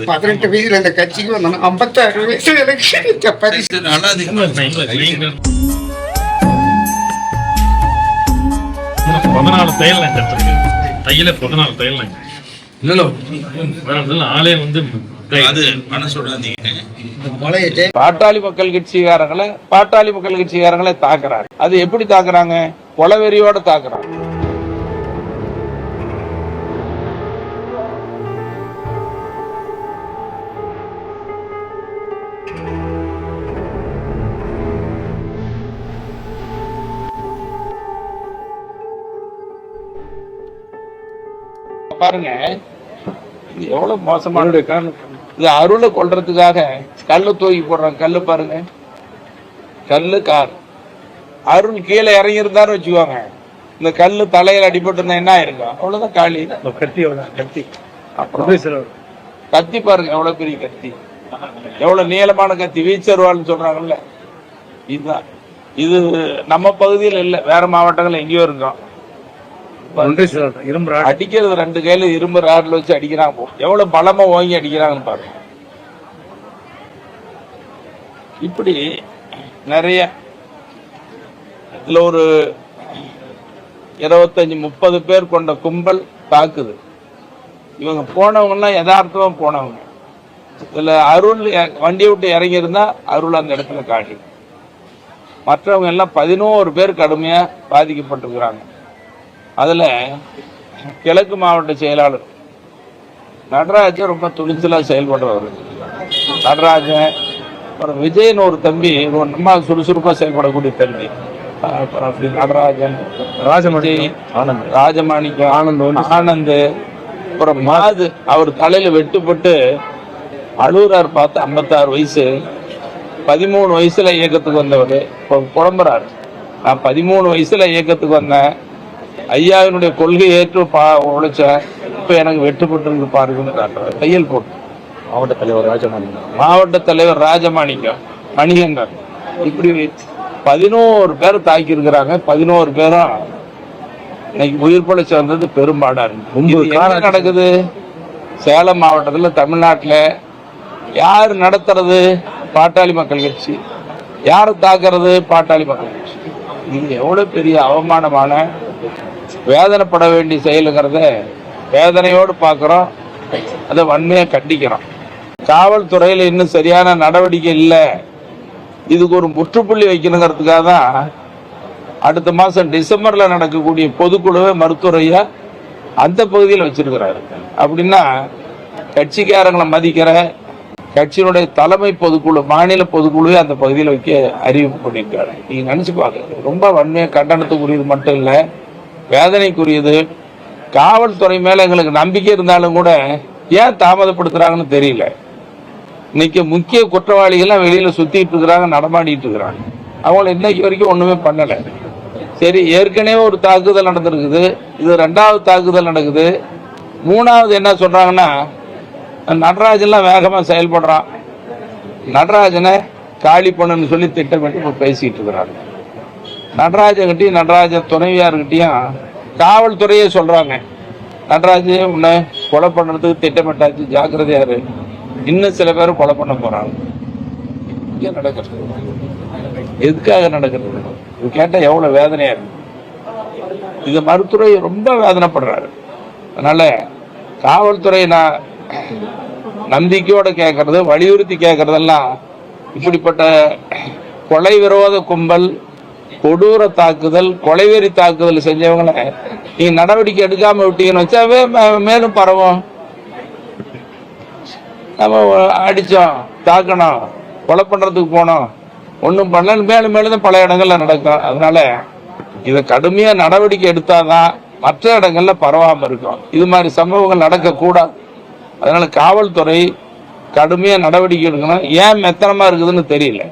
பதினெட்டு வயசுல இந்த கட்சிக்கு வந்தோம் ஐம்பத்தாறு வயசுல எனக்கு இந்த பரிசு. பதினாலு தையல் நான் தையல பதினாலு தையல் நான் ஆளே வந்து பாட்டாளி மக்கள் கட்சிக்காரங்களை பாட்டாளி மக்கள் கட்சிக்காரங்களை தாக்குறாங்க அது எப்படி தாக்குறாங்க? கொலவெறியோட தாக்குறாங்க. பாருங்க. இது எவ்வளவு மோசமான இது அருளை கொல்றதுக்காக கல்லு தூக்கி போடுறாங்க. கல்லு பாருங்க. கல்லு கார் அருள் கீழே இறங்கி இருந்தாரு வச்சுக்கோங்க. இந்த கல்லு தலையில அடிபட்டு இருந்தா என்ன ஆயிருக்கும்? அவ்வளவுதான் காளி கத்தி கத்தி. அப்புறம்? கத்தி பாருங்க எவ்வளவு பெரிய கத்தி. எவ்வளவு நீளமான கத்தி. வீச்சருவாள்னு சொல்றாங்கல்ல. இதுதான். இது நம்ம பகுதியில் இல்ல. வேற மாவட்டங்கள் எங்கேயோ இருக்கும். இரும்பு அடிக்கிறது ரெண்டு கையில இரும்பு ராட்ல வச்சு அடிக்கிறாங்க போ. எவ்வளவு பலமா ஓங்கி அடிக்கிறாங்கன்னு பாருங்க. இப்படி நிறைய இதுல ஒரு இருபத்தஞ்சு முப்பது பேர் கொண்ட கும்பல் தாக்குது. இவங்க போனவங்கலாம் யதார்த்தமா போனவங்க. இதுல அருள் வண்டியை விட்டு இறங்கி இருந்தா அருள் அந்த இடத்துல காட்டி. மற்றவங்க எல்லாம் பதினோரு பேர் கடுமையா பாதிக்கப்பட்டிருக்கிறாங்க. அதுல கிழக்கு மாவட்ட செயலாளர் நடராஜன் ரொம்ப துணிச்சலா செயல்படுறவர். நடராஜன் அப்புறம் விஜயன் ஒரு தம்பி ஒரு நம்ம சுறுசுறுப்பா செயல்படக்கூடிய தம்பி. அப்புறம் அப்படி நடராஜன் ராஜமணி ஆனந்த். ராஜமாணிக்கம் ஆனந்த் ஆனந்த் அப்புறம் மாது அவர் தலையில வெட்டுப்பட்டு அழுகுறார் பார்த்து ஐம்பத்தாறு வயசு. பதிமூணு வயசுல இயக்கத்துக்கு வந்தவர். இப்போ புலம்புறாரு. நான் பதிமூணு வயசுல இயக்கத்துக்கு வந்தேன். ஐயாவினுடைய கொள்கை ஏற்று பா உழைச்சேன் இப்ப எனக்கு வெட்டுப்பட்டு பாருங்கன்னு காட்டுறாரு. தையல் போட்டு. மாவட்ட தலைவர் ராஜமாணிக்கம். மாவட்ட தலைவர் ராஜமாணிக்கம் மணிகண்டன் இப்படி பதினோரு பேர் தாக்கி இருக்கிறாங்க பதினோரு பேரும் இன்னைக்கு உயிர் பிழைச்சு வந்தது பெரும்பாடா இருக்கு நடக்குது? சேலம் மாவட்டத்துல தமிழ்நாட்டுல யார் நடத்துறது? பாட்டாளி மக்கள் கட்சி. யார் தாக்குறது? பாட்டாளி மக்கள் கட்சி. இது எவ்வளவு பெரிய அவமானமான வேதனைப்பட வேண்டிய செயலுங்கிறத வேதனையோடு பார்க்குறோம். அதை வன்மையாக கண்டிக்கிறோம். காவல்துறையில இன்னும் சரியான நடவடிக்கை இல்லை. இதுக்கு ஒரு முற்றுப்புள்ளி வைக்கணுங்கிறதுக்காக தான் அடுத்த மாதம் டிசம்பர்ல நடக்கக்கூடிய பொதுக்குழுவை மருத்துவரையா அந்த பகுதியில் வச்சிருக்கிறாரு. அப்படின்னா கட்சிக்காரங்களை மதிக்கிற கட்சியினுடைய தலைமை பொதுக்குழு மாநில பொதுக்குழுவே அந்த பகுதியில் வைக்க அறிவிப்பு பண்ணியிருக்காரு. நீங்க நினச்சி பார்க்க ரொம்ப வன்மையாக கண்டனத்துக்குரியது மட்டும் இல்லை. வேதனைக்குரியது. காவல்துறை மேல எங்களுக்கு நம்பிக்கை இருந்தாலும் கூட ஏன் தாமதப்படுத்துறாங்கன்னு தெரியல. இன்னைக்கு முக்கிய குற்றவாளிகள்லாம் வெளியில சுத்திட்டு இருக்கிறாங்க நடமாடிட்டு இருக்கிறாங்க. அவங்கள இன்னைக்கு வரைக்கும் ஒண்ணுமே பண்ணல. சரி ஏற்கனவே ஒரு தாக்குதல் நடந்திருக்குது. இது ரெண்டாவது தாக்குதல் நடக்குது. மூணாவது என்ன சொல்றாங்கன்னா நடராஜன்லாம் வேகமா செயல்படுறான். நடராஜனை காலி பண்ணுன்னு சொல்லி திட்டமிட்டு இப்போ பேசிட்டு இருக்கிறாங்க. நடராஜன்கிட்டயும் நடராஜன் துணைவியார்கிட்டயும் காவல்துறையே சொல்றாங்க. நடராஜ் உன்னை கொலை பண்ணுறதுக்கு திட்டமிட்டாச்சு ஜாக்கிரதையாரு இன்னும் சில பேர் கொலை பண்ண போறாங்க. இங்கே நடக்கிறது. எதுக்காக நடக்கிறது? இது கேட்டால் எவ்வளோ வேதனையாக இருக்கு. இது மருத்துவரை ரொம்ப வேதனைப்படுறாரு. அதனால காவல்துறை நான் நம்பிக்கையோட கேட்கறது வலியுறுத்தி கேட்கறதெல்லாம் இப்படிப்பட்ட கொலை விரோத கும்பல் கொடூர தாக்குதல் கொலைவெறி தாக்குதல் செஞ்சவங்கள நீ நடவடிக்கை எடுக்காம விட்டீங்கன்னு வச்சாவே மேலும் பரவும். நம்ம அடிச்சோம் தாக்கணும் கொலை பண்றதுக்கு போனோம். ஒன்றும் பண்ணல. மேலும் மேலும் தான் பல இடங்கள்ல நடக்கும். அதனால இதை கடுமையாக நடவடிக்கை எடுத்தாதான் மற்ற இடங்கள்ல பரவாமல் இருக்கும். இது மாதிரி சம்பவங்கள் நடக்கக்கூடாது. அதனால காவல்துறை கடுமையாக நடவடிக்கை எடுக்கணும். ஏன் மெத்தனமாக இருக்குதுன்னு தெரியல.